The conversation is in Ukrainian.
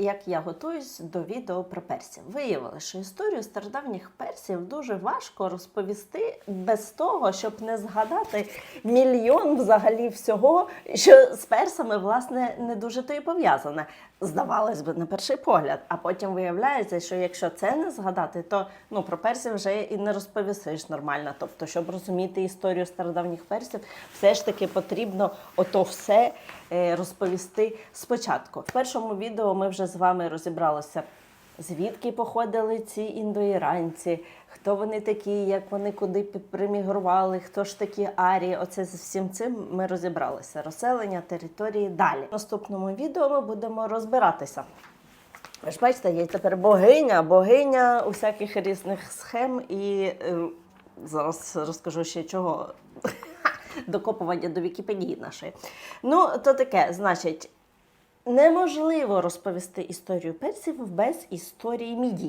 як я готуюсь до відео про персів. Виявилося, що історію стародавніх персів дуже важко розповісти без того, щоб не згадати мільйон взагалі всього, що з персами власне не дуже то і пов'язане. Здавалось би, на перший погляд. А потім виявляється, що якщо це не згадати, то ну про персів вже і не розповісиш нормально. Тобто, щоб розуміти історію стародавніх персів, все ж таки потрібно ото все е, розповісти спочатку. В першому відео ми вже з вами розібралися. Звідки походили ці індоіранці, хто вони такі, як вони куди примігрували, хто ж такі арії? Оце з всім цим ми розібралися. Розселення території далі. В наступному відео ми будемо розбиратися. Ви ж бачите, є тепер богиня, богиня усяких різних схем і е, зараз розкажу ще чого. Докопування до Вікіпедії нашої. Ну, то таке, значить, неможливо розповісти історію персів без історії мідії.